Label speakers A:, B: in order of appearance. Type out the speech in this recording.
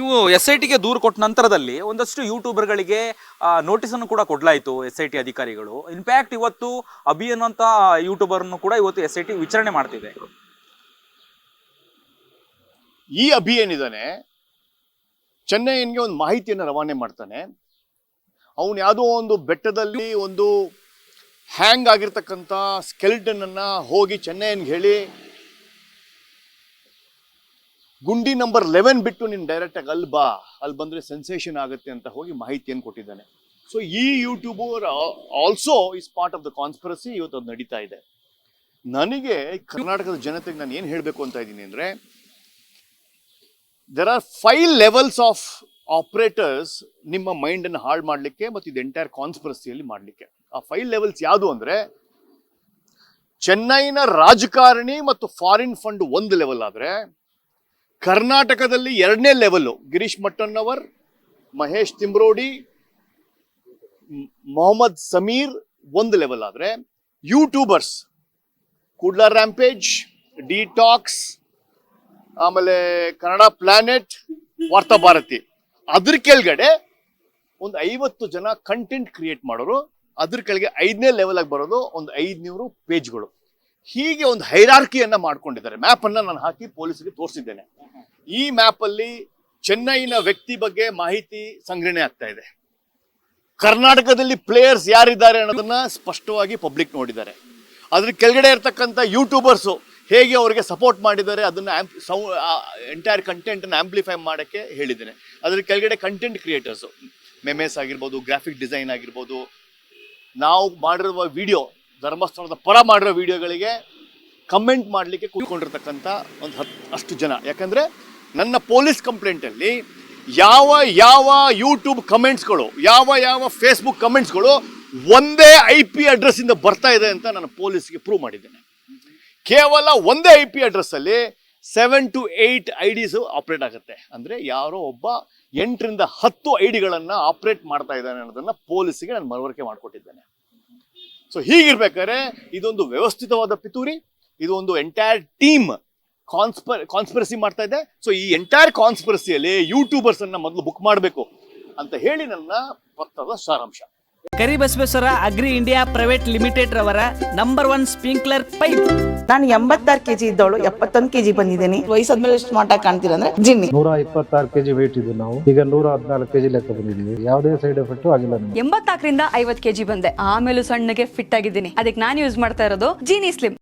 A: ನೀವು S I ಟಿಗೆ ದೂರು ಕೊಟ್ಟ ನಂತರದಲ್ಲಿ ಒಂದಷ್ಟು ಯೂಟ್ಯೂಬರ್ಗಳಿಗೆ ನೋಟಿಸ್ ಅನ್ನು ಕೂಡ ಕೊಡ್ಲಾಯಿತು ಎಸ್ ಐ ಟಿ ಅಧಿಕಾರಿಗಳು. ಇನ್ಫ್ಯಾಕ್ಟ್ ಇವತ್ತು ಅಭಿ ಯೂಟ್ಯೂಬರ್ ಅನ್ನು ಕೂಡ ಇವತ್ತು ಎಸ್ ಐ ಟಿ ವಿಚಾರಣೆ ಮಾಡ್ತಿದೆ.
B: ಈ ಅಭಿ ಏನಿದ್ದಾನೆ ಚೆನ್ನೈನ್ಗೆ ಒಂದು ಮಾಹಿತಿಯನ್ನು ರವಾನೆ ಮಾಡ್ತಾನೆ. ಅವನು ಯಾವುದೋ ಒಂದು ಬೆಟ್ಟದಲ್ಲಿ ಒಂದು ಹ್ಯಾಂಗ್ ಆಗಿರ್ತಕ್ಕಂಥ ಸ್ಕೆಲ್ಟನ್ನು ಹೋಗಿ ಚೆನ್ನೈನ್ಗೆ ಹೇಳಿ ಗುಂಡಿ ನಂಬರ್ ಲೆವೆನ್ ಬಿಟ್ಟು ನೀನು ಡೈರೆಕ್ಟಾಗಿ ಅಲ್ಲಿ ಬಾ, ಅಲ್ಲಿ ಬಂದ್ರೆ ಸೆನ್ಸೇಷನ್ ಆಗುತ್ತೆ ಅಂತ ಹೋಗಿ ಮಾಹಿತಿಯನ್ನು ಕೊಟ್ಟಿದ್ದಾನೆ. ಸೊ ಈ YouTuber also is part of the conspiracy ಇವತ್ತು ಅದು ನಡೀತಾ ಇದೆ. ನನಗೆ ಕರ್ನಾಟಕದ ಜನತೆಗೆ ನಾನು ಏನು ಹೇಳಬೇಕು ಅಂತ ಇದ್ದೀನಿ ಅಂದರೆ there are five levels of operators ನಿಮ್ಮ ಮೈಂಡನ್ನು ಹಾಳು ಮಾಡಲಿಕ್ಕೆ ಮತ್ತು ಇದು ಎಂಟೈರ್ ಕಾನ್ಸ್ಪರಸಿಯಲ್ಲಿ ಮಾಡಲಿಕ್ಕೆ. ಆ ಫೈವ್ ಲೆವೆಲ್ಸ್ ಯಾವುದು ಅಂದ್ರೆ, ಚೆನ್ನೈನ ರಾಜಕಾರಣಿ ಮತ್ತು ಫಾರಿನ್ ಫಂಡ್ ಒಂದು ಲೆವೆಲ್ ಆದ್ರೆ ಕರ್ನಾಟಕದಲ್ಲಿ ಎರಡನೇ ಲೆವೆಲ್ ಗಿರೀಶ್ ಮಟ್ಟಣ್ಣವರ್, ಮಹೇಶ್ ತಿಮ್ರೋಡಿ ಮೊಹಮ್ಮದ್ ಸಮೀರ್ ಒಂದು ಲೆವೆಲ್ ಆದ್ರೆ ಯೂಟ್ಯೂಬರ್ಸ್ ಕುಡ್ಲಾ ರ್ಯಾಂಪೇಜ್ ಡಿಟಾಕ್ಸ್ ಆಮೇಲೆ ಕನ್ನಡ ಪ್ಲಾನೆಟ್ ವಾರ್ತಾ ಭಾರತಿ. ಅದ್ರ ಕೆಳಗಡೆ ಒಂದು ಐವತ್ತು ಜನ ಕಂಟೆಂಟ್ ಕ್ರಿಯೇಟ್ ಮಾಡೋರು, ಅದ್ರ ಕೆಳಗೆ ಐದನೇ ಲೆವೆಲ್ ಆಗಿ ಬರೋದು ಒಂದು ಐದ್ನೂರು ಪೇಜ್ಗಳು ಹೀಗೆ ಒಂದು ಹೈರಾರ್ಕಿಯನ್ನ ಮಾಡ್ಕೊಂಡಿದ್ದಾರೆ. ಮ್ಯಾಪ್ ಅನ್ನ ನಾನು ಹಾಕಿ ಪೊಲೀಸರಿಗೆ ತೋರಿಸಿದ್ದೇನೆ. ಈ ಮ್ಯಾಪ್ ಅಲ್ಲಿ ಚೆನ್ನೈನ ವ್ಯಕ್ತಿ ಬಗ್ಗೆ ಮಾಹಿತಿ ಸಂಗ್ರಹಣೆ ಆಗ್ತಾ ಇದೆ. ಕರ್ನಾಟಕದಲ್ಲಿ ಪ್ಲೇಯರ್ಸ್ ಯಾರಿದ್ದಾರೆ ಅನ್ನೋದನ್ನ ಸ್ಪಷ್ಟವಾಗಿ ಪಬ್ಲಿಕ್ ನೋಡಿದ್ದಾರೆ. ಅದ್ರ ಕೆಳಗಡೆ ಇರ್ತಕ್ಕಂಥ ಯೂಟ್ಯೂಬರ್ಸು ಹೇಗೆ ಅವರಿಗೆ ಸಪೋರ್ಟ್ ಮಾಡಿದ್ದಾರೆ ಅದನ್ನ ಸೌ ಎಂಟೈರ್ ಕಂಟೆಂಟ್ ಆ್ಯಂಪ್ಲಿಫೈ ಮಾಡೋಕ್ಕೆ ಹೇಳಿದ್ದೇನೆ. ಅದ್ರ ಕೆಳಗಡೆ ಕಂಟೆಂಟ್ ಕ್ರಿಯೇಟರ್ಸು ಮೆಮೆಸ್ ಆಗಿರ್ಬೋದು ಗ್ರಾಫಿಕ್ ಡಿಸೈನ್ ಆಗಿರ್ಬೋದು, ನಾವು ಮಾಡಿರುವ ವಿಡಿಯೋ ಧರ್ಮಸ್ಥಳದ ಪರ ಮಾಡಿರೋ ವಿಡಿಯೋಗಳಿಗೆ ಕಮೆಂಟ್ ಮಾಡಲಿಕ್ಕೆ ಕೂತ್ಕೊಂಡಿರ್ತಕ್ಕಂಥ ಒಂದು ಹತ್ತು ಅಷ್ಟು ಜನ. ಯಾಕಂದರೆ ನನ್ನ ಪೊಲೀಸ್ ಕಂಪ್ಲೇಂಟಲ್ಲಿ ಯಾವ ಯಾವ ಯೂಟ್ಯೂಬ್ ಕಮೆಂಟ್ಸ್ಗಳು, ಯಾವ ಯಾವ ಫೇಸ್ಬುಕ್ ಕಮೆಂಟ್ಸ್ಗಳು ಒಂದೇ ಐ ಪಿ ಅಡ್ರೆಸ್ಸಿಂದ ಬರ್ತಾ ಇದೆ ಅಂತ ನಾನು ಪೊಲೀಸ್ಗೆ ಪ್ರೂವ್ ಮಾಡಿದ್ದೇನೆ. ಕೇವಲ ಒಂದೇ I P ಅಡ್ರೆಸ್ಸಲ್ಲಿ seven to eight IDs operate ಆಗುತ್ತೆ. ಅಂದರೆ ಯಾರೋ ಒಬ್ಬ ಎಂಟರಿಂದ ಹತ್ತು ಐ ಡಿಗಳನ್ನು ಆಪ್ರೇಟ್ ಮಾಡ್ತಾ ಇದ್ದಾನೆ ಅನ್ನೋದನ್ನು ಪೊಲೀಸಿಗೆ ನಾನು ಮನವರಿಕೆ ಮಾಡಿಕೊಟ್ಟಿದ್ದೇನೆ. ಸೊ ಹೀಗಿರ್ಬೇಕಾದ್ರೆ, ಇದೊಂದು ವ್ಯವಸ್ಥಿತವಾದ ಪಿತೂರಿ, ಇದು ಒಂದು ಎಂಟೈರ್ ಟೀಮ್ ಕಾನ್ಸ್ಪರ್ ಕಾನ್ಸ್ಪರಸಿ ಮಾಡ್ತಾ ಇದೆ. ಸೊ ಈ ಎಂಟೈರ್ ಕಾನ್ಸ್ಪರಸಿಯಲ್ಲಿ ಯೂಟ್ಯೂಬರ್ಸ್ ಅನ್ನ ಮೊದಲು ಬುಕ್ ಮಾಡಬೇಕು ಅಂತ ಹೇಳಿ ನನ್ನ ಪತ್ರದ ಸಾರಾಂಶ.
C: Karibasaveshwara agri India private limited ರವರ ನಂಬರ್ ಒನ್ ಸ್ಪ್ರಿಂಕ್ಲರ್ ಪೈಪ್.
D: ನಾನು ಎಂಬತ್ತಾರು ಕೆಜಿ ಇದ್ದವಳು ಎಪ್ಪತ್ತೊಂದು ಕೆಜಿ ಬಂದಿದ್ದೀನಿ. ವಯಸ್ಸಾದ್ಮೇಲೆ ಸ್ಮಾರ್ಟ್ ಆಗಿ ಕಾಣ್ತೀರ ಅಂದ್ರೆ ಜಿನ್ನಿ.
E: ನೂರ ಇಪ್ಪತ್ತಾರು ಕೆಜಿ ವೇಟ್ ಇದ್ದು ನಾವು. ಈಗ ನೂರ ಹದಿನಾಲ್ಕು ಕೆಜಿ ಲೆಕ್ಕ ಬಂದಿದ್ದೀವಿ. ಯಾವುದೇ ಸೈಡ್ ಎಫೆಕ್ಟ್ ಆಗಿಲ್ಲ ಎಂಬತ್ತಾಕರಿಂದ
F: ಎಂಬತ್ನಾಲ್ಕರಿಂದ ಐವತ್ ಕೆಜಿ ಬಂದೆ. ಆಮೇಲೂ ಸಣ್ಣಗೆ ಫಿಟ್ ಆಗಿದ್ದೀನಿ. ಅದಕ್ಕೆ ನಾನು ಯೂಸ್ ಮಾಡ್ತಾ ಇರೋದು ಜೀನಿ ಸ್ಲಿಮ್